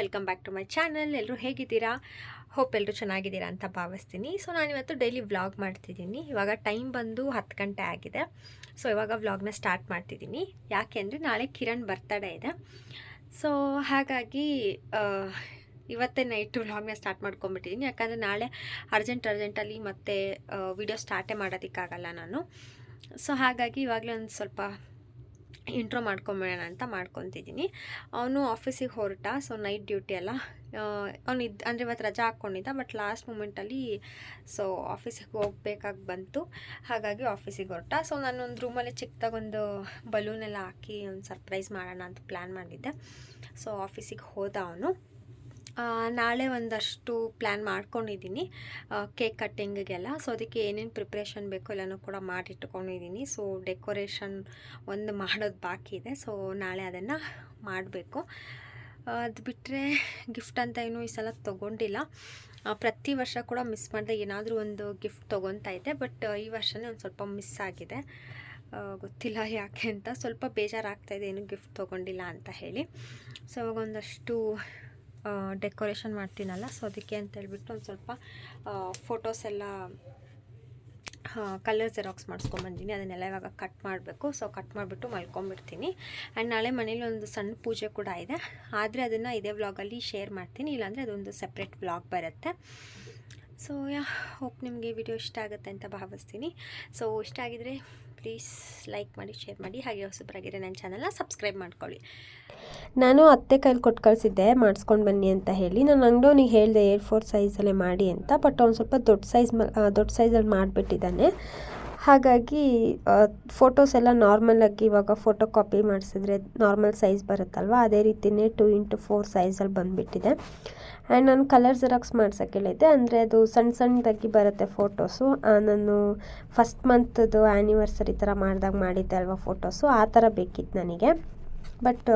Welcome back to my channel ಎಲ್ಲರೂ ಹೇಗಿದ್ದೀರಾ? Hope ಎಲ್ಲರೂ ಚೆನ್ನಾಗಿದ್ದೀರಾ ಅಂತ ಭಾವಿಸ್ತೀನಿ. ಸೊ ನಾನಿವತ್ತು ಡೈಲಿ ವ್ಲಾಗ್ ಮಾಡ್ತಿದ್ದೀನಿ. ಇವಾಗ ಟೈಮ್ ಬಂದು ಹತ್ತು ಗಂಟೆ ಆಗಿದೆ. ಸೊ ಇವಾಗ ವ್ಲಾಗ್ನ ಸ್ಟಾರ್ಟ್ ಮಾಡ್ತಿದ್ದೀನಿ. ಯಾಕೆ ಅಂದರೆ ನಾಳೆ ಕಿರಣ್ ಬರ್ತಡೇ ಇದೆ. ಸೊ ಹಾಗಾಗಿ ಇವತ್ತೇ ನೈಟು ವ್ಲಾಗ್ನ ಸ್ಟಾರ್ಟ್ ಮಾಡ್ಕೊಂಬಿಟ್ಟಿದ್ದೀನಿ ಯಾಕಂದರೆ ನಾಳೆ ಅರ್ಜೆಂಟ್ ಅರ್ಜೆಂಟಲ್ಲಿ ಮತ್ತೆ ವಿಡಿಯೋ ಸ್ಟಾರ್ಟೇ ಮಾಡೋದಕ್ಕಾಗಲ್ಲ ನಾನು. ಸೊ ಹಾಗಾಗಿ ಇವಾಗಲೇ ಒಂದು ಸ್ವಲ್ಪ ಇಂಟ್ರೋ ಮಾಡ್ಕೊಂಬಿಡೋಣ ಅಂತ ಮಾಡ್ಕೊತಿದ್ದೀನಿ. ಅವನು ಆಫೀಸಿಗೆ ಹೊರಟ ಸೊ ನೈಟ್ ಡ್ಯೂಟಿ ಅಲ್ಲ. ಅವನು ಇದ್ದ ಅಂದರೆ ಇವತ್ತು ರಜಾ ಹಾಕ್ಕೊಂಡಿದ್ದ ಬಟ್ ಲಾಸ್ಟ್ ಮೂಮೆಂಟಲ್ಲಿ ಸೊ ಆಫೀಸಿಗೆ ಹೋಗ್ಬೇಕಾಗಿ ಬಂತು. ಹಾಗಾಗಿ ಆಫೀಸಿಗೆ ಹೊರಟ. ಸೊ ಒಂದು ರೂಮಲ್ಲಿ ಚಿಕ್ಕದಾಗೊಂದು ಬಲೂನೆಲ್ಲ ಹಾಕಿ ಒಂದು ಸರ್ಪ್ರೈಸ್ ಮಾಡೋಣ ಅಂತ ಪ್ಲ್ಯಾನ್ ಮಾಡಿದ್ದೆ. ಸೊ ಆಫೀಸಿಗೆ ಹೋದ ಅವನು. ನಾಳೆ ಒಂದಷ್ಟು ಪ್ಲ್ಯಾನ್ ಮಾಡ್ಕೊಂಡಿದ್ದೀನಿ. ಕೇಕ್ ಕಟ್ಟಿಂಗಿಗೆಲ್ಲ ಸೊ ಅದಕ್ಕೆ ಏನೇನು ಪ್ರಿಪ್ರೇಷನ್ ಬೇಕೋ ಎಲ್ಲನೂ ಕೂಡ ಮಾಡಿಟ್ಕೊಂಡಿದ್ದೀನಿ. ಸೊ ಡೆಕೋರೇಷನ್ ಒಂದು ಮಾಡೋದು ಬಾಕಿ ಇದೆ. ಸೊ ನಾಳೆ ಅದನ್ನು ಮಾಡಬೇಕು. ಅದು ಬಿಟ್ಟರೆ ಗಿಫ್ಟ್ ಅಂತ ಏನು ಈ ಸಲ ತೊಗೊಂಡಿಲ್ಲ. ಪ್ರತಿ ವರ್ಷ ಕೂಡ ಮಿಸ್ ಮಾಡಿದೆ ಏನಾದರೂ ಒಂದು ಗಿಫ್ಟ್ ತೊಗೊತಾ ಇದ್ದೆ. ಬಟ್ ಈ ವರ್ಷನೇ ಒಂದು ಸ್ವಲ್ಪ ಮಿಸ್ ಆಗಿದೆ. ಗೊತ್ತಿಲ್ಲ ಯಾಕೆ ಅಂತ. ಸ್ವಲ್ಪ ಬೇಜಾರಾಗ್ತಾಯಿದೆ ಏನು ಗಿಫ್ಟ್ ತೊಗೊಂಡಿಲ್ಲ ಅಂತ ಹೇಳಿ. ಸೊ ಅವಾಗ ಒಂದಷ್ಟು ಡೆಕೋರೇಷನ್ ಮಾಡ್ತೀನಲ್ಲ ಸೊ ಅದಕ್ಕೆ ಅಂತ ಹೇಳ್ಬಿಟ್ಟು ಒಂದು ಸ್ವಲ್ಪ ಫೋಟೋಸ್ ಎಲ್ಲ ಕಲರ್ ಜೆರಾಕ್ಸ್ ಮಾಡಿಸ್ಕೊಂಬಂದಿನಿ. ಅದನ್ನೆಲ್ಲ ಇವಾಗ ಕಟ್ ಮಾಡಬೇಕು. ಸೊ ಕಟ್ ಮಾಡಿಬಿಟ್ಟು ಮಲ್ಕೊಂಬಿಡ್ತೀನಿ ಆ್ಯಂಡ್ ನಾಳೆ ಮನೇಲಿ ಒಂದು ಸಣ್ಣ ಪೂಜೆ ಕೂಡ ಇದೆ. ಆದರೆ ಅದನ್ನು ಇದೇ ವ್ಲಾಗಲ್ಲಿ ಶೇರ್ ಮಾಡ್ತೀನಿ. ಇಲ್ಲಾಂದರೆ ಅದೊಂದು ಸಪ್ರೇಟ್ ವ್ಲಾಗ್ ಬರುತ್ತೆ. ಸೊ ಯಾ ಹೋಪ್ ನಿಮಗೆ ವಿಡಿಯೋ ಇಷ್ಟ ಆಗುತ್ತೆ ಅಂತ ಭಾವಿಸ್ತೀನಿ. ಸೊ ಇಷ್ಟ ಆಗಿದರೆ ಪ್ಲೀಸ್ ಲೈಕ್ ಮಾಡಿ ಶೇರ್ ಮಾಡಿ. ಹಾಗೆ ಹೊಸಬರಾಗಿರೋ ನನ್ನ ಚಾನಲ್ನ ಸಬ್ಸ್ಕ್ರೈಬ್ ಮಾಡ್ಕೊಳ್ಳಿ. ನಾನು ಅತ್ತೆ ಕೈಲಿ ಕೊಟ್ಟು ಕಳಿಸಿದ್ದೆ, ಮಾಡಿಸ್ಕೊಂಡು ಬನ್ನಿ ಅಂತ ಹೇಳಿ. ನಾನು ಅಂಗಡಿಯವ್ನಿಗೆ ಹೇಳಿದೆ ಏರ್ ಫೋರ್ ಸೈಜಲ್ಲೇ ಮಾಡಿ ಅಂತ. ಬಟ್ ಅವ್ನು ಸ್ವಲ್ಪ ದೊಡ್ಡ ಸೈಜ್ ದೊಡ್ಡ ಸೈಜಲ್ಲಿ ಮಾಡಿಬಿಟ್ಟಿದ್ದಾನೆ. ಹಾಗಾಗಿ ಫೋಟೋಸ್ ಎಲ್ಲ ನಾರ್ಮಲಾಗಿ ಇವಾಗ ಫೋಟೋ ಕಾಪಿ ಮಾಡಿಸಿದ್ರೆ ನಾರ್ಮಲ್ ಸೈಜ್ ಬರುತ್ತಲ್ವ? ಅದೇ ರೀತಿಯೇ ಟೂ ಇಂಟು ಫೋರ್ ಸೈಜಲ್ಲಿ ಬಂದುಬಿಟ್ಟಿದೆ. ಆ್ಯಂಡ್ ನಾನು ಕಲರ್ ಜೆರಾಕ್ಸ್ ಮಾಡ್ಸೋಕೆ ಹೇಳಿದ್ದೆ. ಅಂದರೆ ಅದು ಸಣ್ಣ ಸಣ್ಣದಾಗಿ ಬರುತ್ತೆ ಫೋಟೋಸು ನಾನು ಫಸ್ಟ್ ಮಂತ್ದು ಆ್ಯನಿವರ್ಸರಿ ಥರ ಮಾಡಿದಾಗ ಮಾಡಿದ್ದೆ ಅಲ್ವಾ ಫೋಟೋಸು ಆ ಥರ ಬೇಕಿತ್ತು ನನಗೆ. ಬಟ್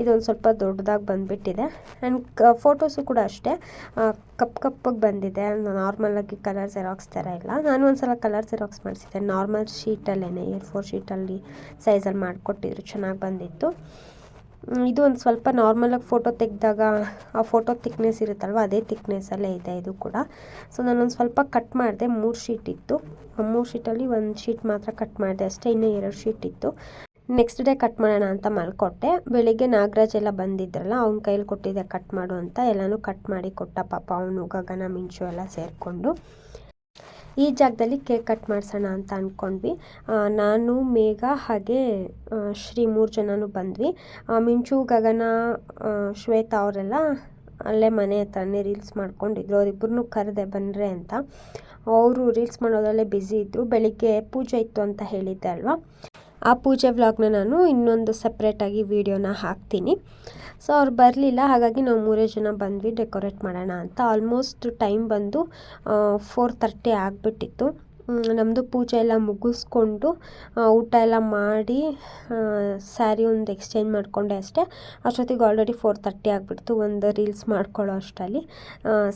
ಇದೊಂದು ಸ್ವಲ್ಪ ದೊಡ್ಡದಾಗಿ ಬಂದುಬಿಟ್ಟಿದೆ. ಆ್ಯಂಡ್ ಕ ಫೋಟೋಸು ಕೂಡ ಅಷ್ಟೇ. ಕಪ್ ಕಪ್ಪಾಗಿ ಬಂದಿದೆ. ನಾರ್ಮಲಾಗಿ ಕಲರ್ ಜೆರಾಕ್ಸ್ ಥರ ಇಲ್ಲ. ನಾನು ಒಂದು ಸಲ ಕಲರ್ ಜೆರಾಕ್ಸ್ ಮಾಡಿಸಿದ್ದೆ. ನಾರ್ಮಲ್ ಶೀಟಲ್ಲೇ ಏರ್ ಫೋರ್ ಶೀಟಲ್ಲಿ ಸೈಜಲ್ಲಿ ಮಾಡಿಕೊಟ್ಟಿದ್ರು. ಚೆನ್ನಾಗಿ ಬಂದಿತ್ತು. ಇದು ಒಂದು ಸ್ವಲ್ಪ ನಾರ್ಮಲಾಗಿ ಫೋಟೋ ತೆಗೆದಾಗ, ಆ ಫೋಟೋ ತಿಕ್ನೆಸ್ ಇರುತ್ತಲ್ವ, ಅದೇ ತಿಕ್ನೆಸ್ಸಲ್ಲೇ ಇದೆ ಇದು ಕೂಡ. ಸೊ ನಾನೊಂದು ಸ್ವಲ್ಪ ಕಟ್ ಮಾಡಿದೆ. ಮೂರು ಶೀಟ್ ಇತ್ತು. ಮೂರು ಶೀಟಲ್ಲಿ ಒಂದು ಶೀಟ್ ಮಾತ್ರ ಕಟ್ ಮಾಡಿದೆ. ಅಷ್ಟೇ ಇನ್ನೂ ಎರಡು ಶೀಟ್ ಇತ್ತು. ನೆಕ್ಸ್ಟ್ ಡೇ ಕಟ್ ಮಾಡೋಣ ಅಂತ ಮಲ್ಕೊಟ್ಟೆ. ಬೆಳಿಗ್ಗೆ ನಾಗರಾಜ್ ಎಲ್ಲ ಬಂದಿದ್ರಲ್ಲ, ಅವ್ನ ಕೈಲಿ ಕೊಟ್ಟಿದ್ದೆ ಕಟ್ ಮಾಡು ಅಂತ ಎಲ್ಲನೂ ಕಟ್ ಮಾಡಿ ಕೊಟ್ಟ ಪಾಪ ಅವನು, ಗಗನ, ಮಿಂಚು ಎಲ್ಲ ಸೇರಿಕೊಂಡು. ಈ ಜಾಗದಲ್ಲಿ ಕೇಕ್ ಕಟ್ ಮಾಡಿಸೋಣ ಅಂತ ಅಂದ್ಕೊಂಡ್ವಿ ನಾನು, ಮೇಘ ಹಾಗೆ ಶ್ರೀ ಮೂರು ಜನನೂ ಬಂದ್ವಿ. ಮಿಂಚು, ಗಗನ ಶ್ವೇತ ಅವರೆಲ್ಲ ಅಲ್ಲೇ ಮನೆ ಹತ್ರನೇ ರೀಲ್ಸ್ ಮಾಡ್ಕೊಂಡಿದ್ರು. ಅವರಿಬ್ಬರನ್ನೂ ಕರೆದೆ ಬಂದರೆ ಅಂತ. ಅವರು ರೀಲ್ಸ್ ಮಾಡೋದರಲ್ಲೇ ಬ್ಯುಸಿ ಇದ್ದರು ಬೆಳಿಗ್ಗೆ ಪೂಜೆ ಇತ್ತು ಅಂತ ಹೇಳಿದ್ದೆ ಅಲ್ವಾ? ಆ ಪೂಜೆ ವ್ಲಾಗ್ನ ನಾನು ಇನ್ನೊಂದು ಸಪ್ರೇಟಾಗಿ ವೀಡಿಯೋನ ಹಾಕ್ತೀನಿ. ಸೊ ಅವ್ರು ಬರಲಿಲ್ಲ, ಹಾಗಾಗಿ ನಾವು ಮೂರೇ ಜನ ಬಂದ್ವಿ, ಡೆಕೋರೇಟ್ ಮಾಡೋಣ ಅಂತ. ಆಲ್ಮೋಸ್ಟ್ ಟೈಮ್ ಬಂದು ಫೋರ್ ತರ್ಟಿ ಆಗಿಬಿಟ್ಟಿತ್ತು. ನಮ್ಮದು ಪೂಜೆ ಎಲ್ಲ ಮುಗಿಸ್ಕೊಂಡು ಊಟ ಎಲ್ಲ ಮಾಡಿ ಸ್ಯಾರಿ ಒಂದು ಎಕ್ಸ್ಚೇಂಜ್ ಮಾಡಿಕೊಂಡೆ ಅಷ್ಟೇ. ಅಷ್ಟೊತ್ತಿಗೆ ಆಲ್ರೆಡಿ ಫೋರ್ ತರ್ಟಿ ಆಗಿಬಿಡ್ತು, ಒಂದು ರೀಲ್ಸ್ ಮಾಡ್ಕೊಳ್ಳೋ ಅಷ್ಟರಲ್ಲಿ.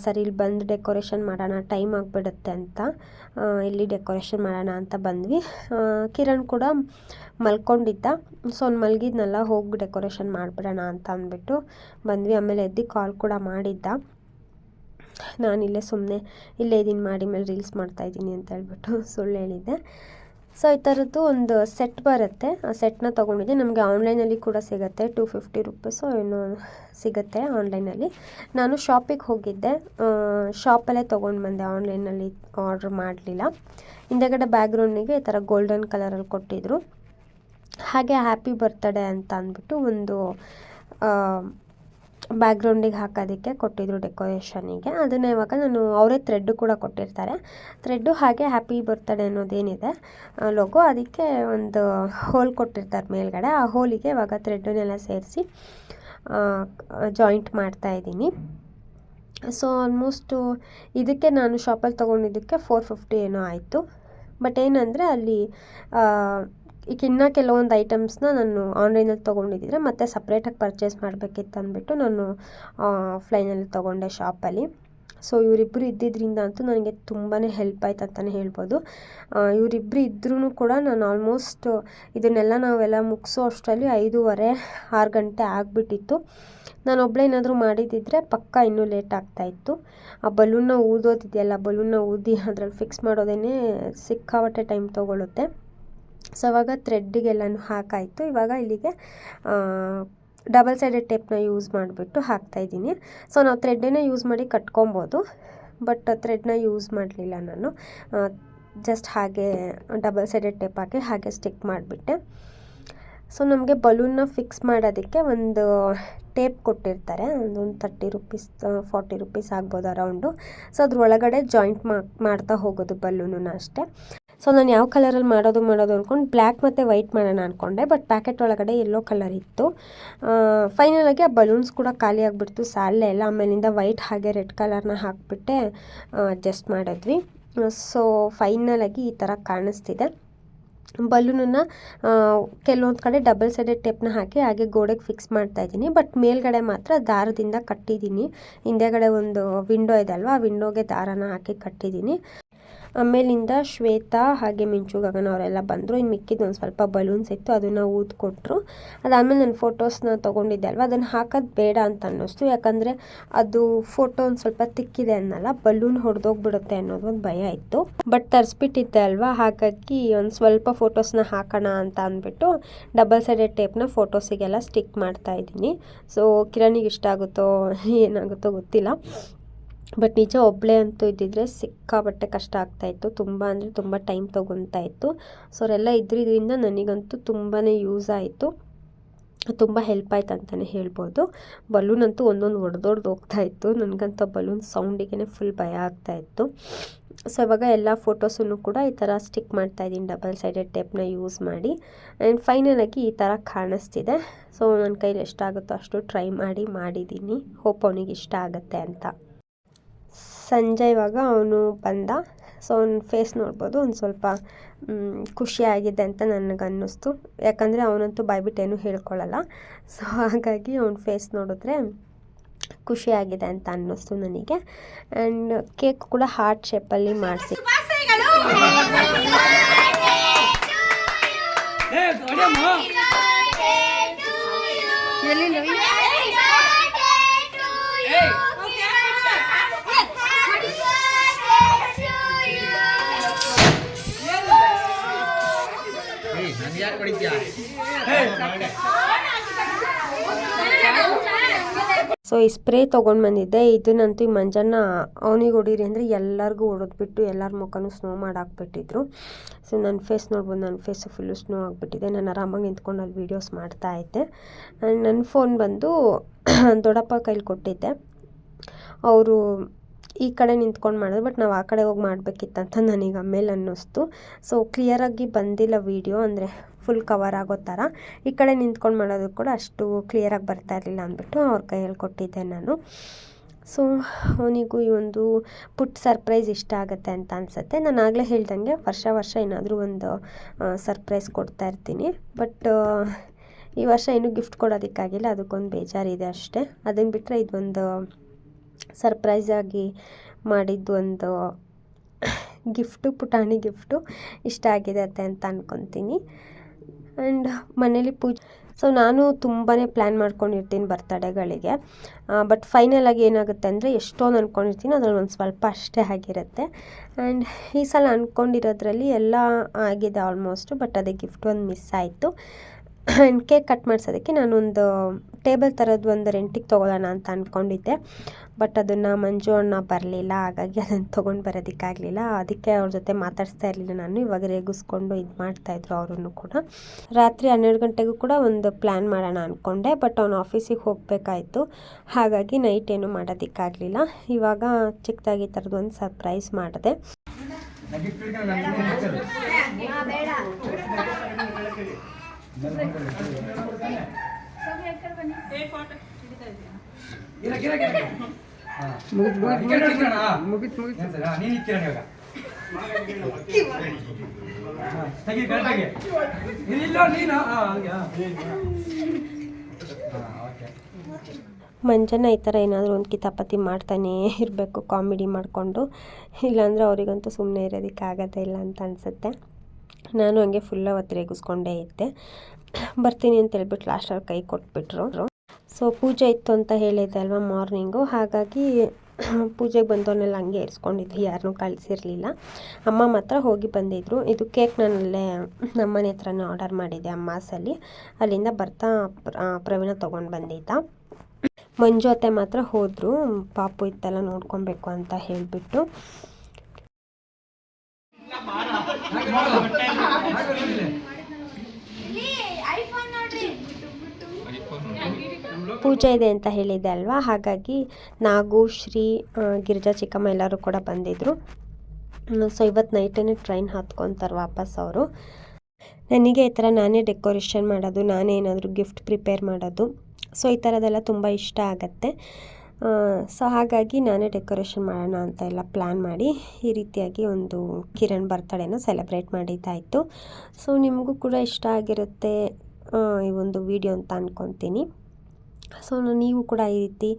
ಸರಿ, ಇಲ್ಲಿ ಬಂದು ಡೆಕೋರೇಷನ್ ಮಾಡೋಣ ಟೈಮ್ ಆಗಿಬಿಡುತ್ತೆ ಅಂತ. ಇಲ್ಲಿ ಡೆಕೋರೇಷನ್ ಮಾಡೋಣ ಅಂತ ಬಂದ್ವಿ. ಕಿರಣ್ ಕೂಡ ಮಲ್ಕೊಂಡಿದ್ದ. ಸೊ ಅವ್ನು ಮಲಗಿದ್ನಲ್ಲ, ಹೋಗಿ ಡೆಕೋರೇಷನ್ ಮಾಡಿಬಿಡೋಣ ಅಂತ ಅಂದ್ಬಿಟ್ಟು ಬಂದ್ವಿ. ಆಮೇಲೆ ಎದ್ದು ಕಾಲ್ ಕೂಡ ಮಾಡಿದ್ದ. ನಾನಿಲ್ಲೇ ಸುಮ್ಮನೆ ಇಲ್ಲೇ ಇದೀನಿ, ಮಾಡಿ ಮೇಲೆ ರೀಲ್ಸ್ ಮಾಡ್ತಾಯಿದ್ದೀನಿ ಅಂತ ಹೇಳ್ಬಿಟ್ಟು ಸುಳ್ಳು ಹೇಳಿದ್ದೆ. ಸೊ ಈ ಥರದ್ದು ಒಂದು ಸೆಟ್ ಬರುತ್ತೆ. ಆ ಸೆಟ್ನ ತೊಗೊಂಡಿದ್ದೆ. ನಮಗೆ ಆನ್ಲೈನಲ್ಲಿ ಕೂಡ ಸಿಗುತ್ತೆ. ಟೂ ಫಿಫ್ಟಿ ರುಪೀಸು ಏನೋ ಸಿಗುತ್ತೆ ಆನ್ಲೈನಲ್ಲಿ ನಾನು ಶಾಪಿಗೆ ಹೋಗಿದ್ದೆ. ಶಾಪಲ್ಲೇ ತೊಗೊಂಡು ಬಂದೆ. ಆನ್ಲೈನಲ್ಲಿ ಆರ್ಡ್ರ್ ಮಾಡಲಿಲ್ಲ. ಹಿಂದೆಗಡೆ ಬ್ಯಾಗ್ರೌಂಡಿಗೆ ಈ ಥರ ಗೋಲ್ಡನ್ ಕಲರಲ್ಲಿ ಕೊಟ್ಟಿದ್ದರು ಹಾಗೆ ಹ್ಯಾಪಿ ಬರ್ತ್ಡೇ ಅಂತ ಅಂದ್ಬಿಟ್ಟು ಒಂದು ಬ್ಯಾಕ್ಗ್ರೌಂಡಿಗೆ ಹಾಕೋದಕ್ಕೆ ಕೊಟ್ಟಿದ್ರು ಡೆಕೋರೇಷನಿಗೆ ಅದನ್ನು ಇವಾಗ ನಾನು ಅವರೇ ಥ್ರೆಡ್ಡು ಕೂಡ ಕೊಟ್ಟಿರ್ತಾರೆ. ಥ್ರೆಡ್ಡು ಹಾಗೆ ಹ್ಯಾಪಿ ಬರ್ತ್ಡೇ ಅನ್ನೋದೇನಿದೆ ಲೋಗೋ ಅದಕ್ಕೆ ಒಂದು ಹೋಲ್ ಕೊಟ್ಟಿರ್ತಾರೆ ಮೇಲ್ಗಡೆ. ಆ ಹೋಲಿಗೆ ಇವಾಗ ಥ್ರೆಡ್ಡನ್ನೆಲ್ಲ ಸೇರಿಸಿ ಜಾಯಿಂಟ್ ಮಾಡ್ತಾ ಇದ್ದೀನಿ. ಸೊ ಆಲ್ಮೋಸ್ಟು ಇದಕ್ಕೆ ನಾನು ಶಾಪಲ್ಲಿ ತೊಗೊಂಡಿದ್ದಕ್ಕೆ ಫೋರ್ ಫಿಫ್ಟಿ ಏನೋ ಆಯಿತು. ಬಟ್ ಏನಂದರೆ ಅಲ್ಲಿ ಈಗ ಇನ್ನೂ ಕೆಲವೊಂದು ಐಟಮ್ಸ್ನ ನಾನು ಆನ್ಲೈನಲ್ಲಿ ತೊಗೊಂಡಿದ್ದರೆ ಮತ್ತೆ ಸಪ್ರೇಟಾಗಿ ಪರ್ಚೇಸ್ ಮಾಡಬೇಕಿತ್ತು ಅಂದ್ಬಿಟ್ಟು ನಾನು ಆಫ್ಲೈನಲ್ಲಿ ತೊಗೊಂಡೆ ಶಾಪಲ್ಲಿ ಸೊ ಇವರಿಬ್ಬರು ಇದ್ದಿದ್ದರಿಂದ ಅಂತೂ ನನಗೆ ತುಂಬಾ ಹೆಲ್ಪ್ ಆಯ್ತು ಅಂತಲೇ ಹೇಳ್ಬೋದು. ಇವರಿಬ್ಬರು ಇದ್ರೂ ಕೂಡ ನಾನು ಆಲ್ಮೋಸ್ಟ್ ಇದನ್ನೆಲ್ಲ ನಾವೆಲ್ಲ ಮುಗಿಸೋ ಅಷ್ಟರಲ್ಲಿ ಐದೂವರೆ, ಆರು ಗಂಟೆ ಆಗಿಬಿಟ್ಟಿತ್ತು. ನಾನು ಒಬ್ಬಳೇನಾದರೂ ಮಾಡಿದ್ದಿದ್ರೆ ಪಕ್ಕ ಇನ್ನೂ ಲೇಟ್ ಆಗ್ತಾಯಿತ್ತು ಆ ಬಲೂನ್ನ ಊದೋದಿದೆಯಲ್ಲ ಬಲೂನ್ನ ಊದಿ ಅದ್ರಲ್ಲಿ ಫಿಕ್ಸ್ ಮಾಡೋದೇ ಸಿಕ್ಕಾಪಟ್ಟೆ ಟೈಮ್ ತೊಗೊಳುತ್ತೆ. ಸೊ ಅವಾಗ ಥ್ರೆಡ್ಡಿಗೆಲ್ಲನೂ ಹಾಕಾಯಿತು. ಇವಾಗ ಇಲ್ಲಿಗೆ ಡಬಲ್ ಸೈಡೆಡ್ ಟೇಪ್ನ ಯೂಸ್ ಮಾಡಿಬಿಟ್ಟು ಹಾಕ್ತಾಯಿದ್ದೀನಿ ಸೊ ನಾವು ಥ್ರೆಡ್ಡನ್ನೇ ಯೂಸ್ ಮಾಡಿ ಕಟ್ಕೊಬೋದು. ಬಟ್ ಥ್ರೆಡ್ನ ಯೂಸ್ ಮಾಡಲಿಲ್ಲ ನಾನು. ಜಸ್ಟ್ ಹಾಗೆ ಡಬಲ್ ಸೈಡೆಡ್ ಟೇಪ್ ಹಾಕಿ ಹಾಗೆ ಸ್ಟಿಕ್ ಮಾಡಿಬಿಟ್ಟೆ. ಸೊ ನಮಗೆ ಬಲೂನ್ನ ಫಿಕ್ಸ್ ಮಾಡೋದಕ್ಕೆ ಒಂದು ಟೇಪ್ ಕೊಟ್ಟಿರ್ತಾರೆ. ಒಂದು ತರ್ಟಿ ರುಪೀಸ್ ಫಾರ್ಟಿ ರುಪೀಸ್ ಆಗ್ಬೋದು ಅರೌಂಡು ಸೊ ಅದ್ರ ಒಳಗಡೆ ಜಾಯಿಂಟ್ ಮಾಡ್ತಾ ಹೋಗೋದು ಬಲೂನನ್ನ ಅಷ್ಟೇ. ಸೊ ನಾನು ಯಾವ ಕಲರಲ್ಲಿ ಮಾಡೋದು ಮಾಡೋದು ಅಂದ್ಕೊಂಡು ಬ್ಲ್ಯಾಕ್ ಮತ್ತು ವೈಟ್ ಮಾಡೋಣ ಅಂದ್ಕೊಂಡೆ ಬಟ್ ಪ್ಯಾಕೆಟ್ ಒಳಗಡೆ ಎಲ್ಲೋ ಕಲರ್ ಇತ್ತು. ಫೈನಲಾಗಿ ಆ ಬಲೂನ್ಸ್ ಕೂಡ ಖಾಲಿ ಆಗಿಬಿಡ್ತು, ಸಾಲೆ ಎಲ್ಲ ಆಮೇಲಿಂದ ವೈಟ್ ಹಾಗೆ ರೆಡ್ ಕಲರ್ನ ಹಾಕಿಬಿಟ್ಟೆ ಅಡ್ಜಸ್ಟ್ ಮಾಡಿದ್ವಿ. ಸೊ ಫೈನಲಾಗಿ ಈ ಥರ ಕಾಣಿಸ್ತಿದೆ. ಬಲೂನನ್ನು ಕೆಲವೊಂದು ಕಡೆ ಡಬಲ್ ಸೈಡೆಡ್ ಟೇಪ್ನ ಹಾಕಿ ಹಾಗೆ ಗೋಡೆಗೆ ಫಿಕ್ಸ್ ಮಾಡ್ತಾ ಇದ್ದೀನಿ. ಬಟ್ ಮೇಲ್ಗಡೆ ಮಾತ್ರ ದಾರದಿಂದ ಕಟ್ಟಿದ್ದೀನಿ. ಹಿಂದೆಗಡೆ ಒಂದು ವಿಂಡೋ ಇದೆ ಅಲ್ವಾ, ಆ ವಿಂಡೋಗೆ ದಾರನ ಹಾಕಿ ಕಟ್ಟಿದ್ದೀನಿ. ಆಮೇಲಿಂದ ಶ್ವೇತಾ ಹಾಗೆ ಮಿಂಚು ಗಗನ ಅವರೆಲ್ಲ ಬಂದರು. ಇನ್ನು ಮಿಕ್ಕಿದ್ದು ಒಂದು ಸ್ವಲ್ಪ ಬಲೂನ್ಸ್ ಇತ್ತು, ಅದನ್ನು ಊದ್ಕೊಟ್ರು. ಅದಾದಮೇಲೆ ನಾನು ಫೋಟೋಸ್ನ ತೊಗೊಂಡಿದ್ದೆ ಅಲ್ವಾ? ಅದನ್ನು ಹಾಕೋದು ಬೇಡ ಅಂತ ಅನ್ನಿಸ್ತು. ಯಾಕಂದರೆ ಅದು ಫೋಟೋ ಒಂದು ಸ್ವಲ್ಪ ತಿಕ್ಕಿದೆ ಅನ್ನಲ್ಲ ಬಲೂನ್ ಹೊಡೆದೋಗ್ಬಿಡುತ್ತೆ ಅನ್ನೋದು ಒಂದು ಭಯ ಇತ್ತು. ಬಟ್ ತರಿಸ್ಬಿಟ್ಟಿದ್ದೆ ಅಲ್ವಾ? ಹಾಗಾಗಿ ಒಂದು ಸ್ವಲ್ಪ ಫೋಟೋಸ್ನ ಹಾಕೋಣ ಅಂತ ಅಂದ್ಬಿಟ್ಟು ಡಬಲ್ ಸೈಡೆಡ್ ಟೇಪ್ನ ಫೋಟೋಸಿಗೆಲ್ಲ ಸ್ಟಿಕ್ ಮಾಡ್ತಾ ಇದ್ದೀನಿ. ಸೊ ಕಿರಣಿಗೆ ಇಷ್ಟ ಆಗುತ್ತೋ, ಏನಾಗುತ್ತೋ ಗೊತ್ತಿಲ್ಲ. ಬಟ್ ನಿಜ ಒಬ್ಬಳೇ ಅಂತೂ ಇದ್ದಿದ್ರೆ ಸಿಕ್ಕಾಪಟ್ಟೆ ಕಷ್ಟ ಆಗ್ತಾಯಿತ್ತು ತುಂಬ ಅಂದರೆ ತುಂಬ ಟೈಮ್ ತೊಗೊತಾ ಇತ್ತು. ಸೊ ಅವರೆಲ್ಲ ಇದ್ರಿಂದ ನನಗಂತೂ ತುಂಬಾ ಯೂಸ್ ಆಯಿತು. ತುಂಬ ಹೆಲ್ಪ್ ಆಯ್ತು ಅಂತಲೇ ಹೇಳ್ಬೋದು. ಬಲೂನ್ ಅಂತೂ ಒಂದೊಂದು ಒಡೆದೊಡ್ದು ಹೋಗ್ತಾ ಇತ್ತು. ನನಗಂತೂ ಬಲೂನ್ ಸೌಂಡಿಗೆ ಫುಲ್ ಭಯ ಆಗ್ತಾಯಿತ್ತು ಸೊ ಇವಾಗ ಎಲ್ಲ ಫೋಟೋಸನ್ನು ಕೂಡ ಈ ಥರ ಸ್ಟಿಕ್ ಮಾಡ್ತಾಯಿದ್ದೀನಿ ಡಬಲ್ ಸೈಡೆಡ್ ಟೇಪ್ನ ಯೂಸ್ ಮಾಡಿ. ಆ್ಯಂಡ್ ಆಗಿ ಈ ಥರ ಕಾಣಿಸ್ತಿದೆ. ಸೊ ನನ್ನ ಕೈಲಿ ಎಷ್ಟಾಗುತ್ತೋ ಅಷ್ಟು ಟ್ರೈ ಮಾಡಿ ಮಾಡಿದ್ದೀನಿ. ಹೋಪ್ ಅವನಿಗೆ ಇಷ್ಟ ಆಗುತ್ತೆ ಅಂತ. ಸಂಜೆ ಇವಾಗ ಅವನು ಬಂದ. ಸೊ ಅವ್ನ ಫೇಸ್ ನೋಡ್ಬೋದು. ಒಂದು ಸ್ವಲ್ಪ ಖುಷಿಯಾಗಿದೆ ಅಂತ ನನಗನ್ನಿಸ್ತು. ಯಾಕಂದರೆ ಅವನಂತೂ ಬಾಯ್ಬಿಟ್ಟು ಏನೂ ಹೇಳ್ಕೊಳ್ಳಲ್ಲ ಸೊ ಹಾಗಾಗಿ ಅವ್ನ ಫೇಸ್ ನೋಡಿದ್ರೆ ಖುಷಿಯಾಗಿದೆ ಅಂತ ಅನ್ನಿಸ್ತು ನನಗೆ. ಆ್ಯಂಡ್ ಕೇಕ್ ಕೂಡ ಹಾರ್ಟ್ ಶೇಪಲ್ಲಿ ಮಾಡಿಸಿ. ಸೊ ಈ ಸ್ಪ್ರೇ ತೊಗೊಂಡು ಬಂದಿದ್ದೆ. ಇದನ್ನಂತೂ ಈ ಮಂಜಾನ ಅವನಿಗೆ ಹೊಡೀರಿ ಅಂದರೆ ಎಲ್ಲರಿಗೂ ಹೊಡೆದ್ಬಿಟ್ಟು ಎಲ್ಲರ ಮುಖನೂ ಸ್ನೋ ಮಾಡಾಕ್ಬಿಟ್ಟಿದ್ರು ಸೊ ನನ್ನ ಫೇಸ್ ನೋಡ್ಬೋದು ನನ್ನ ಫೇಸ್ ಫುಲ್ಲು ಸ್ನೋ ಆಗಿಬಿಟ್ಟಿದೆ. ನಾನು ಆರಾಮಾಗಿ ನಿಂತ್ಕೊಂಡು ಅಲ್ಲಿ ವೀಡಿಯೋಸ್ ಮಾಡ್ತಾ ಇದ್ದೆ. ನನ್ನ ಫೋನ್ ಬಂದು ದೊಡ್ಡಪ್ಪ ಕೈಲಿ ಕೊಟ್ಟಿದ್ದೆ. ಅವರು ಈ ಕಡೆ ನಿಂತ್ಕೊಂಡು ಮಾಡಿದ್ರು, ಬಟ್ ನಾವು ಆ ಕಡೆ ಹೋಗಿ ಮಾಡಬೇಕಿತ್ತಂತ ನನಗೆ ಆಮೇಲೆ ಅನ್ನಿಸ್ತು. ಸೊ ಕ್ಲಿಯರಾಗಿ ಬಂದಿಲ್ಲ ವೀಡಿಯೋ, ಅಂದರೆ ಫುಲ್ ಕವರ್ ಆಗೋ ಥರ ಈ ಕಡೆ ನಿಂತ್ಕೊಂಡು ಮಾಡೋದು ಕೂಡ ಅಷ್ಟು ಕ್ಲಿಯರಾಗಿ ಬರ್ತಾ ಇರಲಿಲ್ಲ ಅಂದ್ಬಿಟ್ಟು ಅವ್ರ ಕೈಯಲ್ಲಿ ಕೊಟ್ಟಿದ್ದೆ ನಾನು. ಸೊ ಅವನಿಗೂ ಈ ಒಂದು ಪುಟ್ ಸರ್ಪ್ರೈಸ್ ಇಷ್ಟ ಆಗುತ್ತೆ ಅಂತ ಅನಿಸುತ್ತೆ. ನಾನು ಆಗಲೇ ಹೇಳ್ದಂಗೆ ವರ್ಷ ವರ್ಷ ಏನಾದರೂ ಒಂದು ಸರ್ಪ್ರೈಸ್ ಕೊಡ್ತಾ ಇರ್ತೀನಿ. ಬಟ್ ಈ ವರ್ಷ ಏನೂ ಗಿಫ್ಟ್ ಕೊಡೋದಕ್ಕಾಗಿಲ್ಲ, ಅದಕ್ಕೊಂದು ಬೇಜಾರಿದೆ ಅಷ್ಟೇ. ಅದನ್ನು ಬಿಟ್ಟರೆ ಇದೊಂದು ಸರ್ಪ್ರೈಸಾಗಿ ಮಾಡಿದ್ದು ಒಂದು ಗಿಫ್ಟು, ಪುಟಾಣಿ ಗಿಫ್ಟು ಇಷ್ಟ ಆಗಿದೆ ಅಂತ ಅಂದ್ಕೊತೀನಿ ಆ್ಯಂಡ್ ಮನೇಲಿ ಪೂಜೆ, ಸೊ ನಾನು ತುಂಬಾ ಪ್ಲ್ಯಾನ್ ಮಾಡ್ಕೊಂಡಿರ್ತೀನಿ ಬರ್ತಡೇಗಳಿಗೆ. ಬಟ್ ಫೈನಲಾಗಿ ಏನಾಗುತ್ತೆ ಅಂದರೆ ಎಷ್ಟೊಂದು ಅಂದ್ಕೊಂಡಿರ್ತೀನಿ ಅದ್ರಲ್ಲಿ ಒಂದು ಸ್ವಲ್ಪ ಅಷ್ಟೇ ಆಗಿರುತ್ತೆ. ಆ್ಯಂಡ್ ಈ ಸಲ ಅಂದ್ಕೊಂಡಿರೋದ್ರಲ್ಲಿ ಎಲ್ಲ ಆಗಿದೆ ಆಲ್ಮೋಸ್ಟು, ಬಟ್ ಅದೇ ಗಿಫ್ಟ್ ಒಂದು ಮಿಸ್ ಆಯಿತು. ಕೇಕ್ ಕಟ್ ಮಾಡಿಸೋದಕ್ಕೆ ನಾನೊಂದು ಟೇಬಲ್ ಥರದ್ದು ಒಂದು ರೆಂಟಿಗೆ ತೊಗೊಳ್ಳೋಣ ಅಂತ ಅಂದ್ಕೊಂಡಿದ್ದೆ ಬಟ್ ಅದನ್ನು ಮಂಜು ಅಣ್ಣ ಬರಲಿಲ್ಲ ಹಾಗಾಗಿ ಅದನ್ನು ತೊಗೊಂಡು ಬರೋದಕ್ಕಾಗಲಿಲ್ಲ. ಅದಕ್ಕೆ ಅವ್ರ ಜೊತೆ ಮಾತಾಡಿಸ್ತಾ ಇರಲಿಲ್ಲ ನಾನು ಇವಾಗ ರೇಗಿಸ್ಕೊಂಡು ಇದು ಮಾಡ್ತಾಯಿದ್ರು ಅವರನ್ನು ಕೂಡ. ರಾತ್ರಿ ಹನ್ನೆರಡು ಗಂಟೆಗೂ ಕೂಡ ಒಂದು ಪ್ಲ್ಯಾನ್ ಮಾಡೋಣ ಅಂದ್ಕೊಂಡೆ ಬಟ್ ಅವ್ನು ಆಫೀಸಿಗೆ ಹೋಗಬೇಕಾಯ್ತು. ಹಾಗಾಗಿ ನೈಟ್ ಏನು ಮಾಡೋದಕ್ಕಾಗಲಿಲ್ಲ. ಇವಾಗ ಚಿಕ್ಕದಾಗಿ ಥರದ್ದು ಒಂದು ಸರ್ಪ್ರೈಸ್ ಮಾಡಿದೆ. ಮುಗಿತ್ ಮಂಜನ ಈ ಥರ ಏನಾದರೂ ಒಂದು ಕಿತಾಪತಿ ಮಾಡ್ತಾನೇ ಇರಬೇಕು, ಕಾಮಿಡಿ ಮಾಡಿಕೊಂಡು. ಇಲ್ಲಾಂದರೆ ಅವರಿಗಂತೂ ಸುಮ್ಮನೆ ಇರೋದಕ್ಕೆ ಆಗೋದೇ ಇಲ್ಲ ಅಂತ ಅನಿಸುತ್ತೆ. ನಾನು ಹಂಗೆ ಫುಲ್ ಅವತ್ತು ರೇಗಿಸ್ಕೊಂಡೇ ಇದ್ದೆ. ಬರ್ತೀನಿ ಅಂತ ಹೇಳ್ಬಿಟ್ಟು ಲಾಸ್ಟಲ್ಲಿ ಕೈ ಕೊಟ್ಬಿಟ್ರು ಸೊ ಪೂಜೆ ಇತ್ತು ಅಂತ ಹೇಳಿದ್ದೆ ಅಲ್ವಾ ಮಾರ್ನಿಂಗು ಹಾಗಾಗಿ ಪೂಜೆಗೆ ಬಂದವನ್ನೆಲ್ಲ ಹಂಗೆ ಇರಿಸ್ಕೊಂಡಿದ್ವಿ. ಯಾರನ್ನೂ ಕಳಿಸಿರಲಿಲ್ಲ. ಅಮ್ಮ ಮಾತ್ರ ಹೋಗಿ ಬಂದಿದ್ರು. ಇದು ಕೇಕ್ ನಾನಲ್ಲೇ ನಮ್ಮನೆ ಹತ್ರನೇ ಆರ್ಡರ್ ಮಾಡಿದ್ದೆ ಅಮ್ಮಾಸಲ್ಲಿ ಅಲ್ಲಿಂದ ಬರ್ತಾ ಪ್ರ- ಪ್ರವೀಣ ತೊಗೊಂಡು ಬಂದಿದ್ದ. ಮಂಜು ಅತ್ತೆ ಮಾತ್ರ ಹೋದರು. ಪಾಪು ಇತ್ತೆಲ್ಲ ನೋಡ್ಕೊಬೇಕು ಅಂತ ಹೇಳಿಬಿಟ್ಟು. ಪೂಜೆ ಇದೆ ಅಂತ ಹೇಳಿದೆ ಅಲ್ವಾ? ಹಾಗಾಗಿ ನಾಗು, ಶ್ರೀ ಗಿರಿಜಾ, ಚಿಕ್ಕಮ್ಮ ಎಲ್ಲರೂ ಕೂಡ ಬಂದಿದ್ದರು ಸೊ ಇವತ್ತು ನೈಟೇ ಟ್ರೈನ್ ಹತ್ಕೊತಾರೆ ವಾಪಸ್ ಅವರು. ನನಗೆ ಈ ಥರ ನಾನೇ ಡೆಕೋರೇಷನ್ ಮಾಡೋದು, ನಾನೇ ಏನಾದರೂ ಗಿಫ್ಟ್ ಪ್ರಿಪೇರ್ ಮಾಡೋದು ಸೊ ಈ ಥರದ್ದೆಲ್ಲ ತುಂಬ ಇಷ್ಟ ಆಗುತ್ತೆ. ಸೊ ಹಾಗಾಗಿ ನಾನೇ ಡೆಕೋರೇಷನ್ ಮಾಡೋಣ ಅಂತ ಎಲ್ಲ ಪ್ಲ್ಯಾನ್ ಮಾಡಿ ಈ ರೀತಿಯಾಗಿ ಒಂದು ಕಿರಣ್ ಬರ್ತಡೇನ ಸೆಲೆಬ್ರೇಟ್ ಮಾಡಿದ್ದಾಯಿತು. ಸೊ ನಿಮಗೂ ಕೂಡ ಇಷ್ಟ ಆಗಿರುತ್ತೆ ಈ ಒಂದು ವಿಡಿಯೋ ಅಂತ ಅಂದ್ಕೊತೀನಿ ಸೊ ನೀವು ಕೂಡ ಈ ರೀತಿ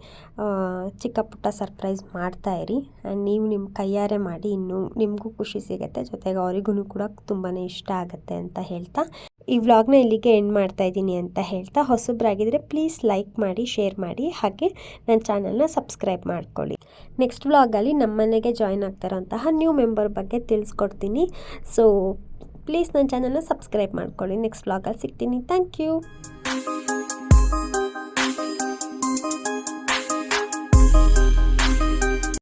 ಚಿಕ್ಕ ಪುಟ್ಟ ಸರ್ಪ್ರೈಸ್ ಮಾಡ್ತಾ ಇರಿ. ಆ್ಯಂಡ್ ನೀವು ನಿಮ್ಮ ಕೈಯಾರೆ ಮಾಡಿ ಇನ್ನೂ ನಿಮಗೂ ಖುಷಿ ಸಿಗುತ್ತೆ. ಜೊತೆಗೆ ಅವರಿಗೂ ಕೂಡ ತುಂಬಾ ಇಷ್ಟ ಆಗುತ್ತೆ ಅಂತ ಹೇಳ್ತಾ, ಈ ವ್ಲಾಗ್ನ ಇಲ್ಲಿಗೆ ಎಂಡ್ ಮಾಡ್ತಾ ಇದ್ದೀನಿ ಅಂತ ಹೇಳ್ತಾ ಹೊಸಬ್ರಾಗಿದ್ದರೆ ಪ್ಲೀಸ್ ಲೈಕ್ ಮಾಡಿ ಶೇರ್ ಮಾಡಿ, ಹಾಗೆ ನನ್ನ ಚಾನಲ್ನ ಸಬ್ಸ್ಕ್ರೈಬ್ ಮಾಡ್ಕೊಳ್ಳಿ. ನೆಕ್ಸ್ಟ್ ವ್ಲಾಗಲ್ಲಿ ನಮ್ಮ ಮನೆಗೆ ಜಾಯ್ನ್ ಆಗ್ತಾರಂತಹ ನ್ಯೂ ಮೆಂಬರ್ ಬಗ್ಗೆ ತಿಳಿಸ್ಕೊಡ್ತೀನಿ. ಸೊ ಪ್ಲೀಸ್ ನನ್ನ ಚಾನಲ್ನ ಸಬ್ಸ್ಕ್ರೈಬ್ ಮಾಡ್ಕೊಳ್ಳಿ. ನೆಕ್ಸ್ಟ್ ವ್ಲಾಗಲ್ಲಿ ಸಿಗ್ತೀನಿ. Thank you